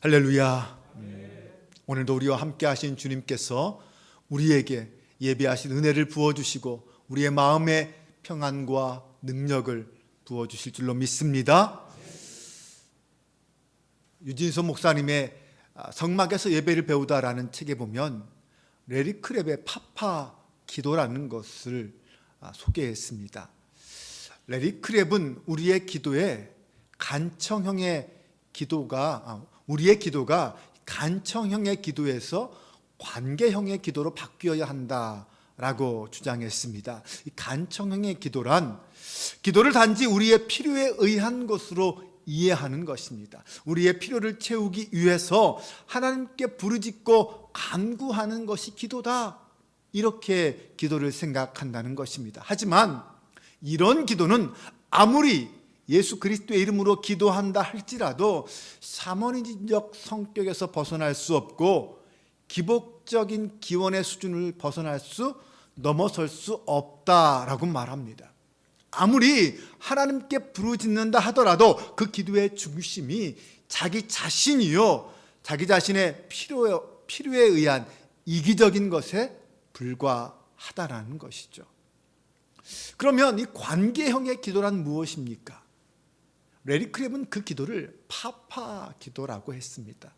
할렐루야. 오늘도 우리와 함께 하신 주님께서 우리에게 예배하신 은혜를 부어 주시고 우리의 마음에 평안과 능력을 부어 주실 줄로 믿습니다. 유진소 목사님의 아, 성막에서 예배를 배우다라는 책에 보면 레리 크랩의 파파 기도라는 것을 아, 소개했습니다. 레리 크랩은 우리의 기도에 간청형의 기도가 아, 우리의 기도가 간청형의 기도에서 관계형의 기도로 바뀌어야 한다라고 주장했습니다. 이 간청형의 기도란 기도를 단지 우리의 필요에 의한 것으로 이해하는 것입니다. 우리의 필요를 채우기 위해서 하나님께 부르짖고 간구하는 것이 기도다. 이렇게 기도를 생각한다는 것입니다. 하지만 이런 기도는 아무리 예수 그리스도의 이름으로 기도한다 할지라도 사모니적 성격에서 벗어날 수 없고 기복적인 기원의 수준을 벗어날 수 넘어설 수 없다라고 말합니다. 아무리 하나님께 부르짖는다 하더라도 그 기도의 중심이 자기 자신이요 자기 자신의 필요에, 필요에 의한 이기적인 것에 불과하다라는 것이죠. 그러면 이 관계형의 기도란 무엇입니까? 레리 크랩은 그 기도를 파파 기도라고 했습니다.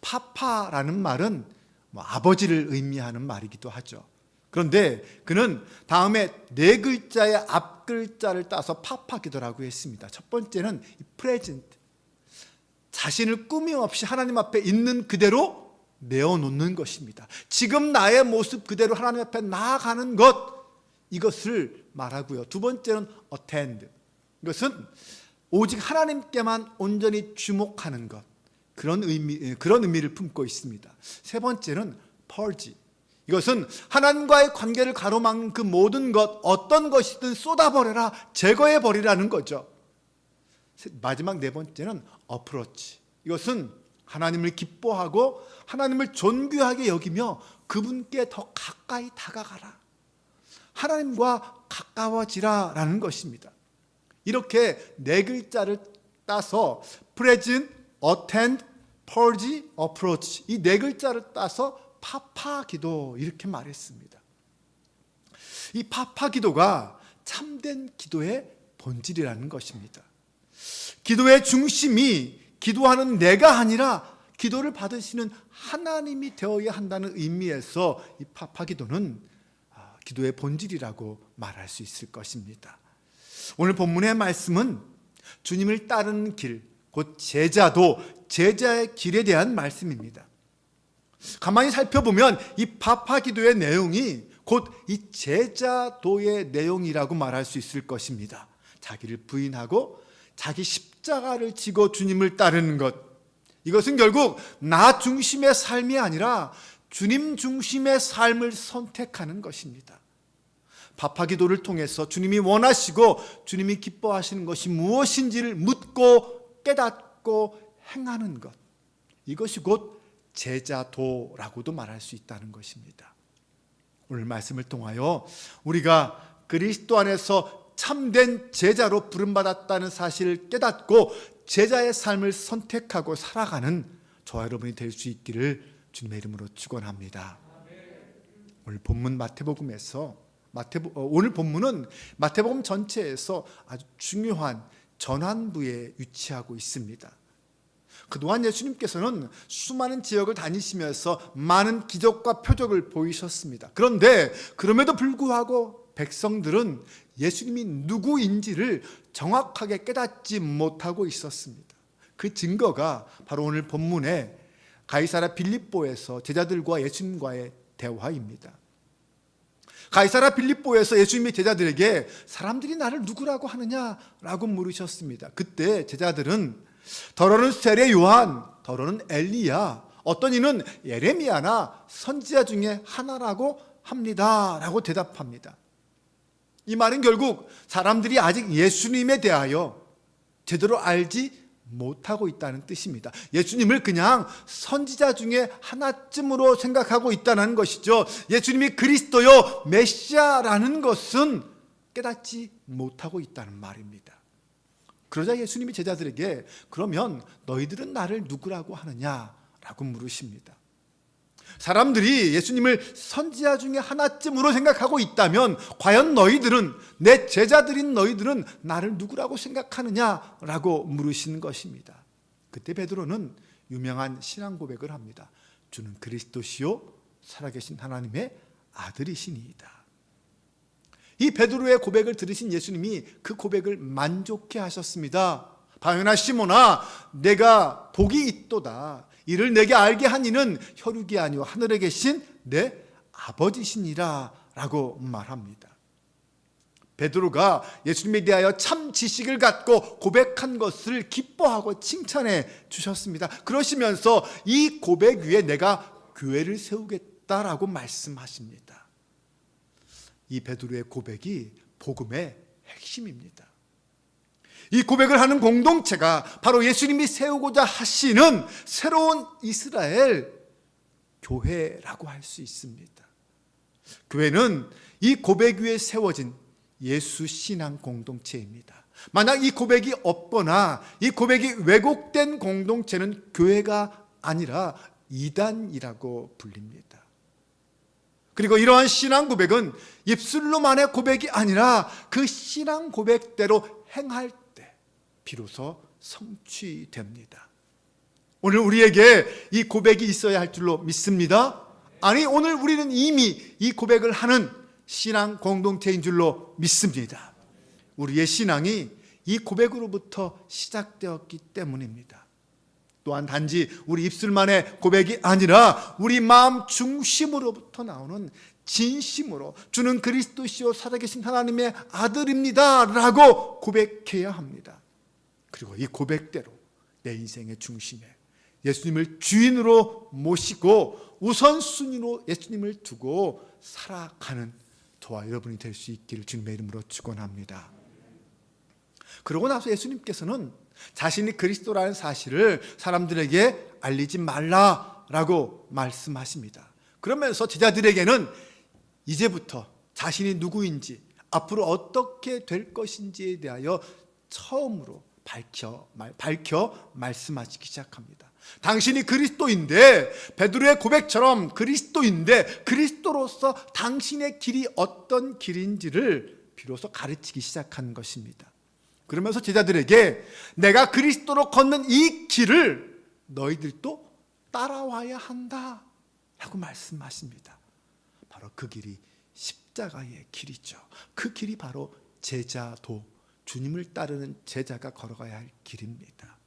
파파라는 말은 뭐 아버지를 의미하는 말이기도 하죠. 그런데 그는 다음에 네 글자의 앞 글자를 따서 파파 기도라고 했습니다. 첫 번째는 프레젠트. 자신을 꾸밈 없이 하나님 앞에 있는 그대로 내어놓는 것입니다. 지금 나의 모습 그대로 하나님 앞에 나아가는 것 이것을 말하고요. 두 번째는 attend. 이것은 오직 하나님께만 온전히 주목하는 것. 그런 의미 그런 의미를 품고 있습니다. 세 번째는 purge. 이것은 하나님과의 관계를 가로막는 그 모든 것 어떤 것이든 쏟아버려라 제거해 버리라는 거죠. 마지막 네 번째는 approach. 이것은 하나님을 기뻐하고 하나님을 존귀하게 여기며 그분께 더 가까이 다가가라. 하나님과 가까워지라라는 것입니다. 이렇게 네 글자를 따서 present, attend, purge, approach 이 네 글자를 따서 파파 기도 이렇게 말했습니다. 이 파파 기도가 참된 기도의 본질이라는 것입니다. 기도의 중심이 기도하는 내가 아니라 기도를 받으시는 하나님이 되어야 한다는 의미에서 이 파파 기도는 아, 기도의 본질이라고 말할 수 있을 것입니다. 오늘 본문의 말씀은 주님을 따르는 길, 곧 제자도 제자의 길에 대한 말씀입니다. 가만히 살펴보면 이 파파 기도의 내용이 곧 이 제자도의 내용이라고 말할 수 있을 것입니다. 자기를 부인하고 자기 십자가를 지고 주님을 따르는 것. 이것은 결국 나 중심의 삶이 아니라 주님 중심의 삶을 선택하는 것입니다. 파파 기도를 통해서 주님이 원하시고 주님이 기뻐하시는 것이 무엇인지를 묻고 깨닫고 행하는 것. 이것이 곧 제자도라고도 말할 수 있다는 것입니다. 오늘 말씀을 통하여 우리가 그리스도 안에서 참된 제자로 부름받았다는 사실을 깨닫고 제자의 삶을 선택하고 살아가는 저와 여러분이 될 수 있기를 주님의 이름으로 축원합니다. 오늘 본문 마태복음에서 마태복 어, 오늘 본문은 마태복음 전체에서 아주 중요한 전환부에 위치하고 있습니다. 그동안 예수님께서는 수많은 지역을 다니시면서 많은 기적과 표적을 보이셨습니다. 그런데 그럼에도 불구하고 백성들은 예수님이 누구인지를 정확하게 깨닫지 못하고 있었습니다. 그 증거가 바로 오늘 본문에 가이사라 빌립보에서 제자들과 예수님과의 대화입니다. 가이사라 빌립보에서 예수님이 제자들에게 사람들이 나를 누구라고 하느냐라고 물으셨습니다. 그때 제자들은 더러는 세례 요한, 더러는 엘리야, 어떤 이는 예레미야나 선지자 중에 하나라고 합니다라고 대답합니다. 이 말은 결국 사람들이 아직 예수님에 대하여 제대로 알지 못하고 있다는 뜻입니다. 예수님을 그냥 선지자 중에 하나쯤으로 생각하고 있다는 것이죠. 예수님이 그리스도요 메시아라는 것은 깨닫지 못하고 있다는 말입니다. 그러자 예수님이 제자들에게 그러면 너희들은 나를 누구라고 하느냐라고 물으십니다. 사람들이 예수님을 선지자 중에 하나쯤으로 생각하고 있다면 과연 너희들은 내 제자들인 너희들은 나를 누구라고 생각하느냐라고 물으시는 것입니다. 그때 베드로는 유명한 신앙 고백을 합니다. 주는 그리스도시요 살아계신 하나님의 아들이시니이다. 이 베드로의 고백을 들으신 예수님이 그 고백을 만족해 하셨습니다. 바요나 시모나 내가 복이 있도다. 이를 내게 알게 한 이는 혈육이 아니요 하늘에 계신 내 아버지시니라 라고 말합니다. 베드로가 예수님에 대하여 참 지식을 갖고 고백한 것을 기뻐하고 칭찬해 주셨습니다. 그러시면서 이 고백 위에 내가 교회를 세우겠다라고 말씀하십니다. 이 베드로의 고백이 복음의 핵심입니다. 이 고백을 하는 공동체가 바로 예수님이 세우고자 하시는 새로운 이스라엘 교회라고 할 수 있습니다. 교회는 이 고백 위에 세워진 예수 신앙 공동체입니다. 만약 이 고백이 없거나 이 고백이 왜곡된 공동체는 교회가 아니라 이단이라고 불립니다. 그리고 이러한 신앙 고백은 입술로만의 고백이 아니라 그 신앙 고백대로 행할 때 비로소 성취됩니다. 오늘 우리에게 이 고백이 있어야 할 줄로 믿습니다. 아니, 오늘 우리는 이미 이 고백을 하는 신앙 공동체인 줄로 믿습니다. 우리의 신앙이 이 고백으로부터 시작되었기 때문입니다. 또한 단지 우리 입술만의 고백이 아니라 우리 마음 중심으로부터 나오는 진심으로 주는 그리스도시요 살아계신 하나님의 아들입니다라고 고백해야 합니다. 그리고 이 고백대로 내 인생의 중심에 예수님을 주인으로 모시고 우선순위로 예수님을 두고 살아가는 저와 여러분이 될 수 있기를 주님의 이름으로 축원합니다. 그러고 나서 예수님께서는 자신이 그리스도라는 사실을 사람들에게 알리지 말라라고 말씀하십니다. 그러면서 제자들에게는 이제부터 자신이 누구인지 앞으로 어떻게 될 것인지에 대하여 처음으로 밝혀 밝혀 말씀하시기 시작합니다. 당신이 그리스도인데 베드로의 고백처럼 그리스도인데 그리스도로서 당신의 길이 어떤 길인지를 비로소 가르치기 시작한 것입니다. 그러면서 제자들에게 내가 그리스도로 걷는 이 길을 너희들도 따라와야 한다. 라고 말씀하십니다. 바로 그 길이 십자가의 길이죠. 그 길이 바로 제자도, 주님을 따르는 제자가 걸어가야 할 길입니다.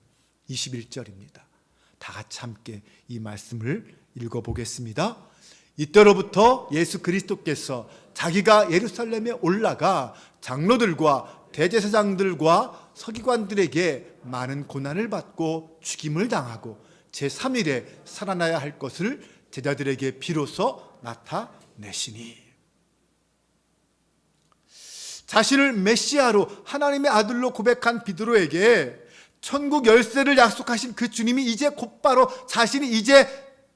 21절입니다. 다 같이 함께 이 말씀을 읽어보겠습니다. 이때로부터 예수 그리스도께서 자기가 예루살렘에 올라가 장로들과 대제사장들과 서기관들에게 많은 고난을 받고 죽임을 당하고 제3일에 살아나야 할 것을 제자들에게 비로소 나타내시니 자신을 메시아로 하나님의 아들로 고백한 비드로에게 천국 열쇠를 약속하신 그 주님이 이제 곧바로 자신이 이제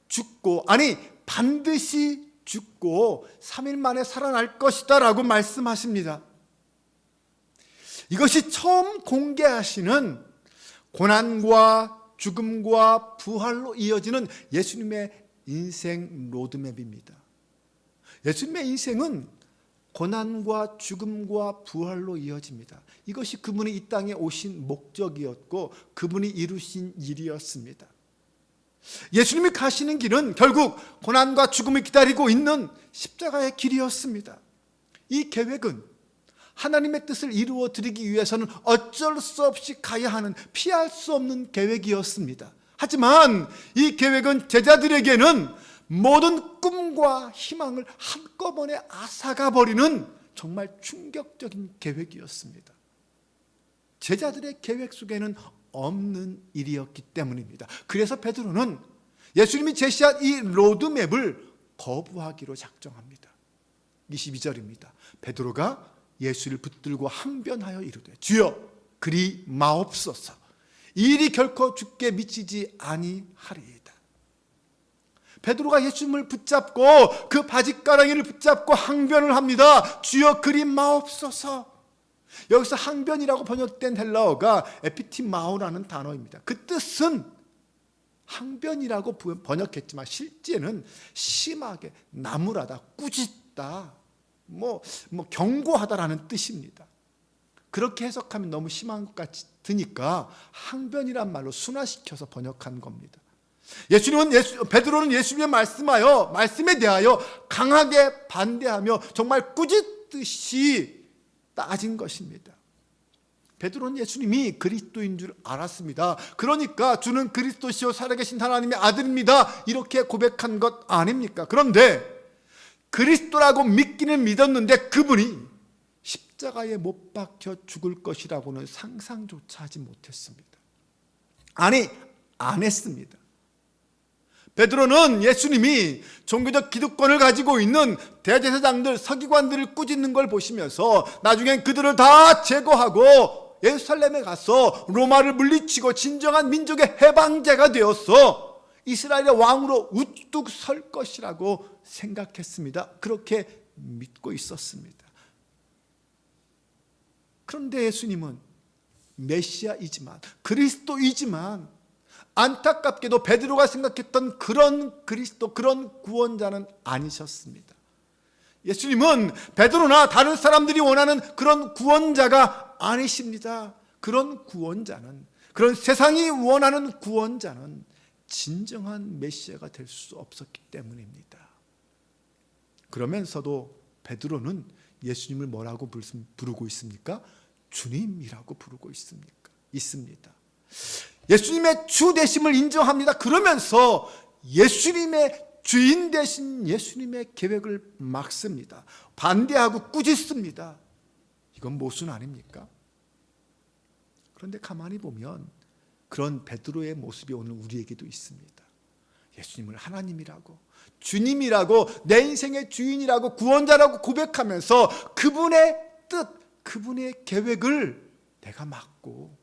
죽고 아니 반드시 죽고 3일 만에 살아날 것이다라고 말씀하십니다. 이것이 처음 공개하시는 고난과 죽음과 부활로 이어지는 예수님의 인생 로드맵입니다. 예수님의 인생은 고난과 죽음과 부활로 이어집니다. 이것이 그분이 이 땅에 오신 목적이었고 그분이 이루신 일이었습니다. 예수님이 가시는 길은 결국 고난과 죽음을 기다리고 있는 십자가의 길이었습니다. 이 계획은 하나님의 뜻을 이루어 드리기 위해서는 어쩔 수 없이 가야 하는 피할 수 없는 계획이었습니다. 하지만 이 계획은 제자들에게는 모든 꿈과 희망을 한꺼번에 앗아가 버리는 정말 충격적인 계획이었습니다. 제자들의 계획 속에는 없는 일이었기 때문입니다. 그래서 베드로는 예수님이 제시한 이 로드맵을 거부하기로 작정합니다. 22절입니다. 베드로가 예수를 붙들고 항변하여 이르되 주여 그리 마옵소서 일이 결코 죽게 미치지 아니하리이다. 베드로가 예수님을 붙잡고 그 바지가랑이를 붙잡고 항변을 합니다. 주여 그리 마옵소서. 여기서 항변이라고 번역된 헬라어가 에피티마오라는 단어입니다. 그 뜻은 항변이라고 부- 번역했지만 실제는 심하게 나무라다, 꾸짖다, 뭐, 뭐 경고하다라는 뜻입니다. 그렇게 해석하면 너무 심한 것 같으니까 항변이란 말로 순화시켜서 번역한 겁니다. 예수님은 예수, 베드로는 예수님의 말씀하여 말씀에 대하여 강하게 반대하며 정말 꾸짖듯이 따진 것입니다. 베드로는 예수님이 그리스도인 줄 알았습니다. 그러니까 주는 그리스도시요 살아계신 하나님의 아들입니다. 이렇게 고백한 것 아닙니까? 그런데 그리스도라고 믿기는 믿었는데 그분이 십자가에 못 박혀 죽을 것이라고는 상상조차 하지 못했습니다. 아니, 안 했습니다. 베드로는 예수님이 종교적 기득권을 가지고 있는 대제사장들, 서기관들을 꾸짖는 걸 보시면서 나중엔 그들을 다 제거하고 예루살렘에 가서 로마를 물리치고 진정한 민족의 해방자가 되어서 이스라엘의 왕으로 우뚝 설 것이라고 생각했습니다. 그렇게 믿고 있었습니다. 그런데 예수님은 메시아이지만 그리스도이지만 안타깝게도 베드로가 생각했던 그런 그리스도 그런 구원자는 아니셨습니다. 예수님은 베드로나 다른 사람들이 원하는 그런 구원자가 아니십니다. 그런 구원자는 그런 세상이 원하는 구원자는 진정한 메시아가 될 수 없었기 때문입니다. 그러면서도 베드로는 예수님을 뭐라고 부르고 있습니까? 주님이라고 부르고 있습니까? 있습니다. 예수님의 주 되심을 인정합니다. 그러면서 예수님의 주인 되신 예수님의 계획을 막습니다. 반대하고 꾸짖습니다. 이건 모순 아닙니까? 그런데 가만히 보면 그런 베드로의 모습이 오늘 우리에게도 있습니다. 예수님을 하나님이라고 주님이라고 내 인생의 주인이라고 구원자라고 고백하면서 그분의 뜻, 그분의 계획을 내가 막고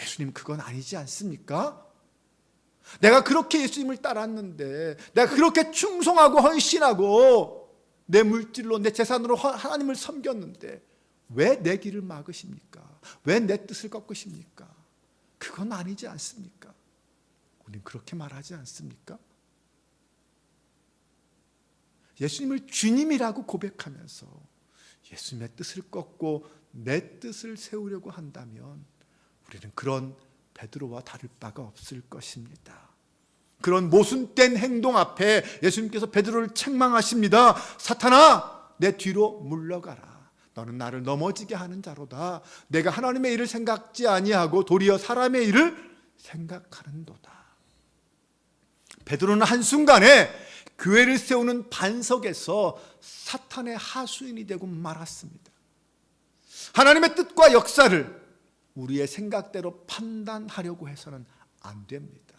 예수님 그건 아니지 않습니까? 내가 그렇게 예수님을 따랐는데 내가 그렇게 충성하고 헌신하고 내 물질로 내 재산으로 하나님을 섬겼는데 왜 내 길을 막으십니까? 왜 내 뜻을 꺾으십니까? 그건 아니지 않습니까? 우리는 그렇게 말하지 않습니까? 예수님을 주님이라고 고백하면서 예수님의 뜻을 꺾고 내 뜻을 세우려고 한다면 우리는 그런 베드로와 다를 바가 없을 것입니다. 그런 모순된 행동 앞에 예수님께서 베드로를 책망하십니다. 사탄아, 내 뒤로 물러가라. 너는 나를 넘어지게 하는 자로다. 내가 하나님의 일을 생각지 아니하고 도리어 사람의 일을 생각하는도다. 베드로는 한순간에 교회를 세우는 반석에서 사탄의 하수인이 되고 말았습니다. 하나님의 뜻과 역사를 우리의 생각대로 판단하려고 해서는 안 됩니다.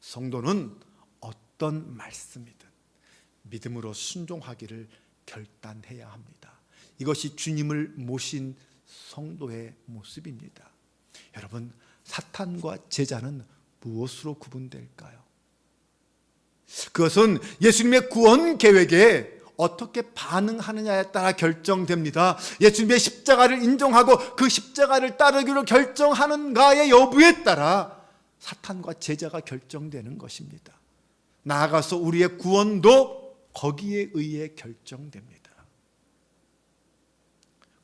성도는 어떤 말씀이든 믿음으로 순종하기를 결단해야 합니다. 이것이 주님을 모신 성도의 모습입니다. 여러분, 사탄과 제자는 무엇으로 구분될까요? 그것은 예수님의 구원 계획에 어떻게 반응하느냐에 따라 결정됩니다. 예수님의 십자가를 인정하고 그 십자가를 따르기로 결정하는가의 여부에 따라 사탄과 제자가 결정되는 것입니다. 나아가서 우리의 구원도 거기에 의해 결정됩니다.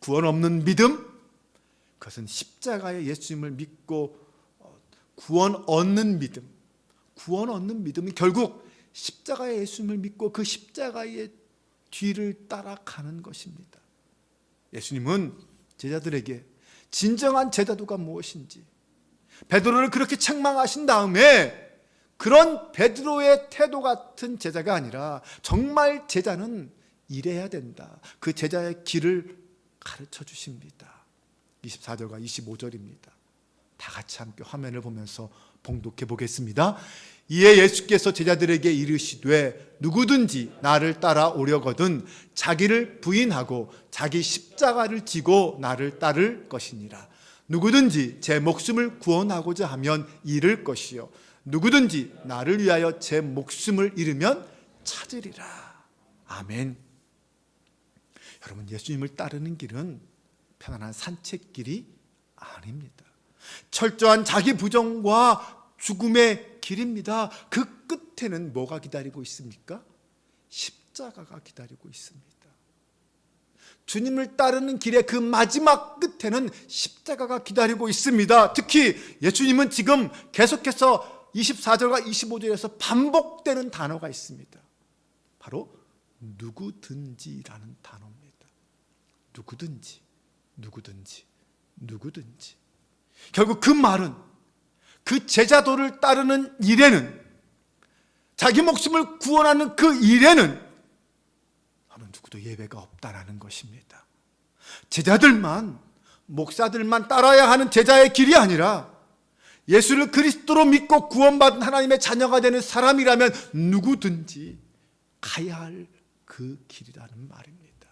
구원 없는 믿음, 그것은 십자가의 예수님을 믿고 구원 얻는 믿음, 구원 얻는 믿음이 결국 십자가의 예수님을 믿고 그 십자가의 뒤를 따라가는 것입니다. 예수님은 제자들에게 진정한 제자도가 무엇인지 베드로를 그렇게 책망하신 다음에 그런 베드로의 태도 같은 제자가 아니라 정말 제자는 이래야 된다. 그 제자의 길을 가르쳐 주십니다. 24절과 25절입니다. 다 같이 함께 화면을 보면서 봉독해 보겠습니다. 이에 예수께서 제자들에게 이르시되 누구든지 나를 따라 오려거든 자기를 부인하고 자기 십자가를 지고 나를 따를 것이니라. 누구든지 제 목숨을 구원하고자 하면 잃을 것이요 누구든지 나를 위하여 제 목숨을 잃으면 찾으리라. 아멘. 여러분 예수님을 따르는 길은 편안한 산책길이 아닙니다. 철저한 자기 부정과 죽음의 길입니다. 그 끝에는 뭐가 기다리고 있습니까? 십자가가 기다리고 있습니다. 주님을 따르는 길의 그 마지막 끝에는 십자가가 기다리고 있습니다. 특히 예수님은 지금 계속해서 24절과 25절에서 반복되는 단어가 있습니다. 바로 누구든지라는 단어입니다. 누구든지, 누구든지, 누구든지. 결국 그 말은 그 제자도를 따르는 일에는 자기 목숨을 구원하는 그 일에는 어느 누구도 예배가 없다라는 것입니다. 제자들만 목사들만 따라야 하는 제자의 길이 아니라 예수를 그리스도로 믿고 구원받은 하나님의 자녀가 되는 사람이라면 누구든지 가야 할 그 길이라는 말입니다.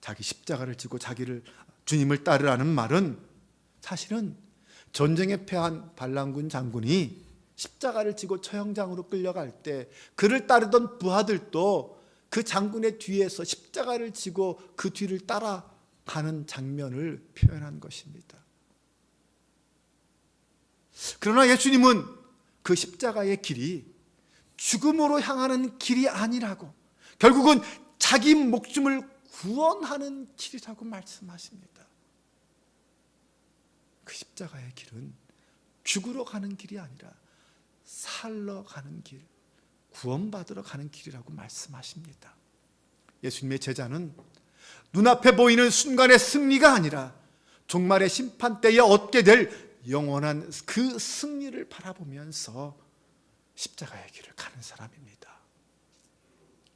자기 십자가를 지고 자기를 주님을 따르라는 말은 사실은 전쟁에 패한 반란군 장군이 십자가를 지고 처형장으로 끌려갈 때 그를 따르던 부하들도 그 장군의 뒤에서 십자가를 지고 그 뒤를 따라가는 장면을 표현한 것입니다. 그러나 예수님은 그 십자가의 길이 죽음으로 향하는 길이 아니라고 결국은 자기 목숨을 구원하는 길이라고 말씀하십니다. 그 십자가의 길은 죽으러 가는 길이 아니라 살러 가는 길, 구원받으러 가는 길이라고 말씀하십니다. 예수님의 제자는 눈앞에 보이는 순간의 승리가 아니라 종말의 심판 때에 얻게 될 영원한 그 승리를 바라보면서 십자가의 길을 가는 사람입니다.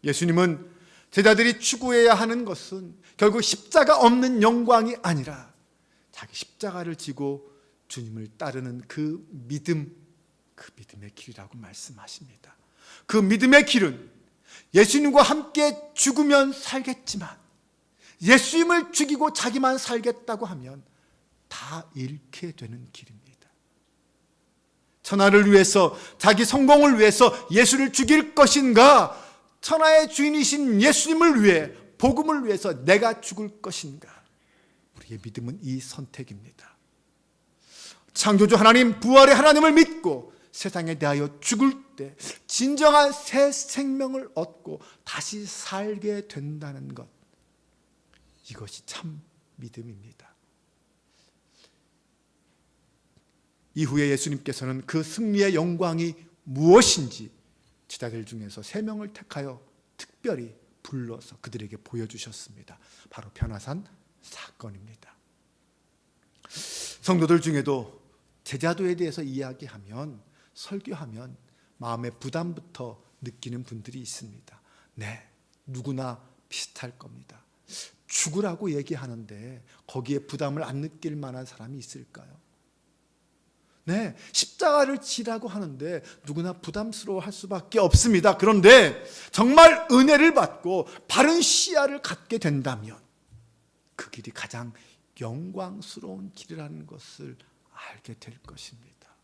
예수님은 제자들이 추구해야 하는 것은 결국 십자가 없는 영광이 아니라 자기 십자가를 지고 주님을 따르는 그 믿음, 그 믿음의 길이라고 말씀하십니다. 그 믿음의 길은 예수님과 함께 죽으면 살겠지만 예수님을 죽이고 자기만 살겠다고 하면 다 잃게 되는 길입니다. 천하를 위해서 자기 성공을 위해서 예수를 죽일 것인가? 천하의 주인이신 예수님을 위해 복음을 위해서 내가 죽을 것인가? 우리의 믿음은 이 선택입니다. 창조주 하나님 부활의 하나님을 믿고 세상에 대하여 죽을 때 진정한 새 생명을 얻고 다시 살게 된다는 것. 이것이 참 믿음입니다. 이후에 예수님께서는 그 승리의 영광이 무엇인지 제자들 중에서 세 명을 택하여 특별히 불러서 그들에게 보여주셨습니다. 바로 변화산 사건입니다. 성도들 중에도 제자도에 대해서 이야기하면 설교하면 마음의 부담부터 느끼는 분들이 있습니다. 네, 누구나 비슷할 겁니다. 죽으라고 얘기하는데 거기에 부담을 안 느낄 만한 사람이 있을까요? 네, 십자가를 지라고 하는데 누구나 부담스러워 할 수밖에 없습니다. 그런데 정말 은혜를 받고 바른 시야를 갖게 된다면 그 길이 가장 영광스러운 길이라는 것을 알게 될 것입니다.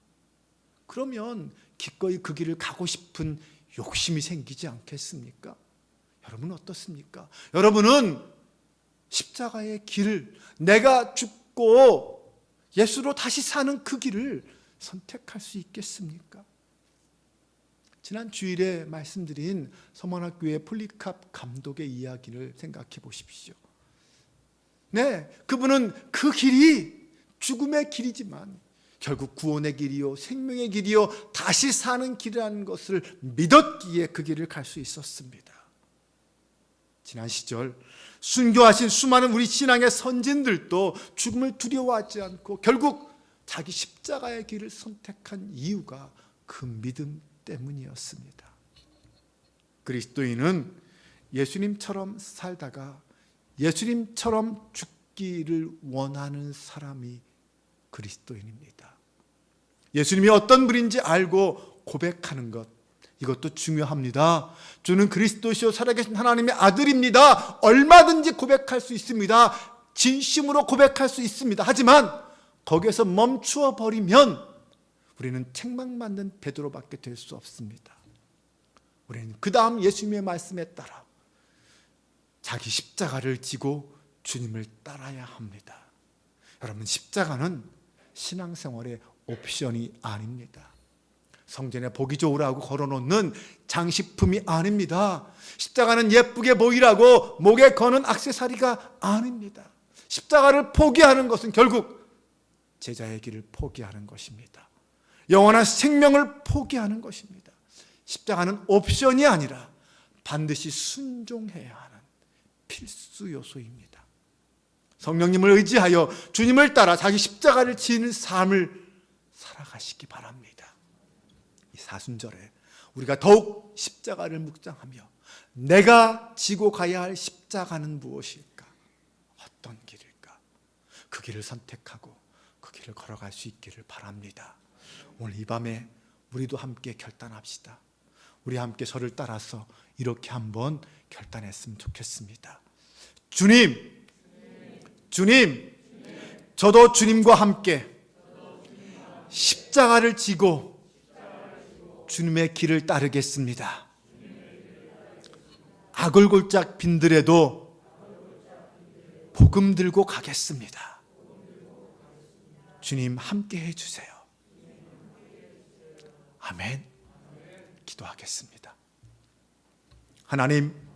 그러면 기꺼이 그 길을 가고 싶은 욕심이 생기지 않겠습니까? 여러분은 어떻습니까? 여러분은 십자가의 길을 내가 죽고 예수로 다시 사는 그 길을 선택할 수 있겠습니까? 지난 주일에 말씀드린 서문학교의 폴리캅 감독의 이야기를 생각해 보십시오. 네, 그분은 그 길이 죽음의 길이지만 결국 구원의 길이요, 생명의 길이요, 다시 사는 길이라는 것을 믿었기에 그 길을 갈 수 있었습니다. 지난 시절 순교하신 수많은 우리 신앙의 선진들도 죽음을 두려워하지 않고 결국 자기 십자가의 길을 선택한 이유가 그 믿음 때문이었습니다. 그리스도인은 예수님처럼 살다가 예수님처럼 죽기를 원하는 사람이 그리스도인입니다. 예수님이 어떤 분인지 알고 고백하는 것 이것도 중요합니다. 주는 그리스도시요 살아계신 하나님의 아들입니다. 얼마든지 고백할 수 있습니다. 진심으로 고백할 수 있습니다. 하지만 거기에서 멈추어 버리면 우리는 책망받는 베드로밖에 될 수 없습니다. 우리는 그 다음 예수님의 말씀에 따라 자기 십자가를 지고 주님을 따라야 합니다. 여러분 십자가는 신앙생활의 옵션이 아닙니다. 성전에 보기 좋으라고 걸어놓는 장식품이 아닙니다. 십자가는 예쁘게 보이라고 목에 거는 악세사리가 아닙니다. 십자가를 포기하는 것은 결국 제자의 길을 포기하는 것입니다. 영원한 생명을 포기하는 것입니다. 십자가는 옵션이 아니라 반드시 순종해야 하는 필수 요소입니다. 성령님을 의지하여 주님을 따라 자기 십자가를 지는 삶을 살아가시기 바랍니다. 이 사순절에 우리가 더욱 십자가를 묵상하며 내가 지고 가야 할 십자가는 무엇일까? 어떤 길일까? 그 길을 선택하고 그 길을 걸어갈 수 있기를 바랍니다. 오늘 이 밤에 우리도 함께 결단합시다. 우리 함께 저를 따라서 이렇게 한번 결단했으면 좋겠습니다. 주님, 주님, 저도 주님과 함께 십자가를 지고 주님의 길을 따르겠습니다. 악을 골짝 빈들에도 복음 들고 가겠습니다. 주님 함께 해주세요. 아멘. 기도하겠습니다. 하나님,